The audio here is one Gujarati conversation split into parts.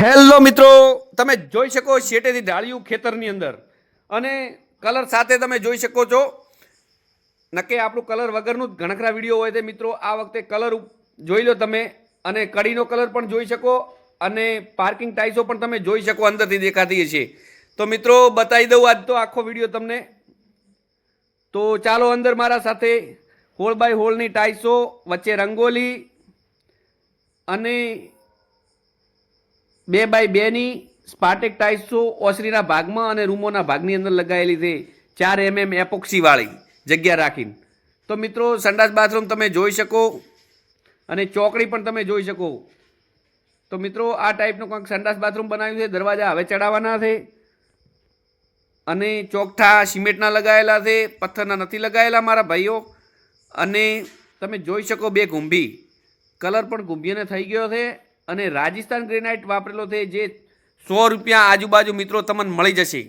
હેલો મિત્રો. તમે જોઈ શકો શેટેથી ઢાળિયું ખેતરની અંદર. અને કલર સાથે તમે જોઈ શકો છો. નકે આપણું કલર વગરનું જ ઘણખરા વીડિયો હોય છે મિત્રો. આ વખતે કલર જોઈ લો તમે. અને કડીનો કલર પણ જોઈ શકો. અને પાર્કિંગ ટાઇલ્સો પણ તમે જોઈ શકો અંદરથી દેખાતી છે તો મિત્રો, બતાવી દઉં આજ તો આખો વીડિયો તમને. તો ચાલો અંદર મારા સાથે હોલ બાય હોલની ટાઇલ્સો વચ્ચે રંગોલી અને બે બાય બેની સ્પાટેક ટાઇસો ઓસરીના ભાગમાં અને રૂમોના ભાગની અંદર લગાવેલી છે. ચાર એમએમ એપોક્સીવાળી જગ્યા રાખીને. તો મિત્રો, સંડાસ બાથરૂમ તમે જોઈ શકો. અને ચોકડી પણ તમે જોઈ શકો. તો મિત્રો, આ ટાઈપનું કંઈક સંડાસ બાથરૂમ બનાવ્યું છે. દરવાજા હવે ચડાવવાના છે. અને ચોકઠા સિમેન્ટના લગાવેલા છે. પથ્થરના નથી લગાવેલા મારા ભાઈઓ. અને તમે જોઈ શકો બે ગુંભી કલર પણ કુંભીને થઈ ગયો છે. અને રાજસ્થાન ગ્રેનાઇટ વાપરેલો છે, જે સો રૂપિયા આજુબાજુ મિત્રો તમને મળી જશે.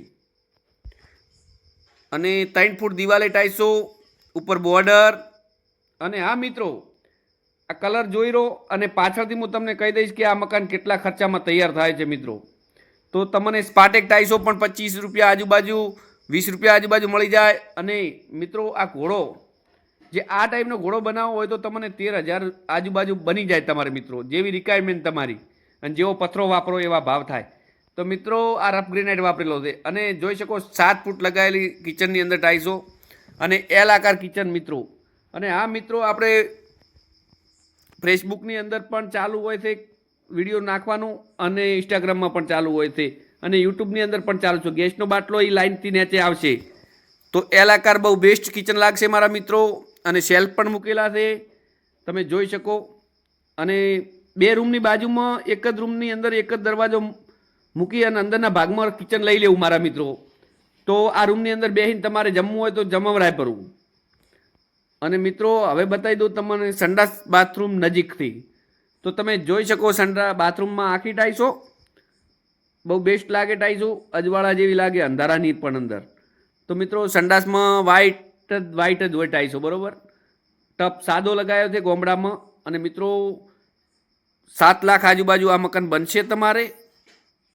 અને ત્રણ ફૂટ દિવાલે ટાઈસો ઉપર બોર્ડર. અને હા મિત્રો, આ કલર જોઈ રહો અને પાછળથી હું તમને કહી દઈશ કે આ મકાન કેટલા ખર્ચામાં તૈયાર થાય છે મિત્રો. તો તમને સ્પાટેક ટાઈસો પણ પચીસ રૂપિયા આજુબાજુ, વીસ રૂપિયા આજુબાજુ મળી જાય. અને મિત્રો, આ ઘોડો જે આ ટાઈપનો ઘોડો બનાવવો હોય તો તમને તેર હજાર આજુબાજુ બની જાય તમારે મિત્રો. જેવી રિક્વાયરમેન્ટ તમારી. અને જેવો પથ્થરો વાપરો એવા ભાવ થાય. તો મિત્રો, આ રફ ગ્રેનાઇટ વાપરેલો છે. અને જોઈ શકો સાત ફૂટ લગાવેલી કિચનની અંદર ટાઈસો અને એલ આકાર કિચન મિત્રો. અને આ મિત્રો, આપણે ફેસબુકની અંદર પણ ચાલુ હોય છે વીડિયો નાખવાનું. અને ઇન્સ્ટાગ્રામમાં પણ ચાલુ હોય છે. અને યુટ્યુબની અંદર પણ ચાલુ છે. ગેસનો બાટલો એ લાઇનથી નેચે આવશે. તો એલ આકાર બહુ બેસ્ટ કિચન લાગશે મારા મિત્રો. અને શેલ્ફ પણ મૂકેલા છે. તમે જોઈ શકો. અને બે રૂમની બાજુમાં એક જ રૂમની અંદર એક જ દરવાજો મૂકી અને અંદરના ભાગમાં કિચન લઈ લેવું મારા મિત્રો. તો આ રૂમની અંદર બેસીને તમારે જમવું હોય તો જમવરાય પડવું અને મિત્રો, હવે બતાવી દઉં તમને સંડાસ બાથરૂમ નજીકથી. તો તમે જોઈ શકો સંડા બાથરૂમમાં આખી ટાઈસો. બહુ બેસ્ટ લાગે ટાઈસો. અજવાળા જેવી લાગે અંધારાની પણ અંદર. તો મિત્રો, સંડાસમાં વ્હાઈટ જ વ્હાઈટ જ હોય ટાઈસો બરોબર? ટપ સાદો લગાવ્યો છે ગોમડામાં, અને મિત્રો, સાત લાખ આજુબાજુ આ મકાન બનશે તમારે?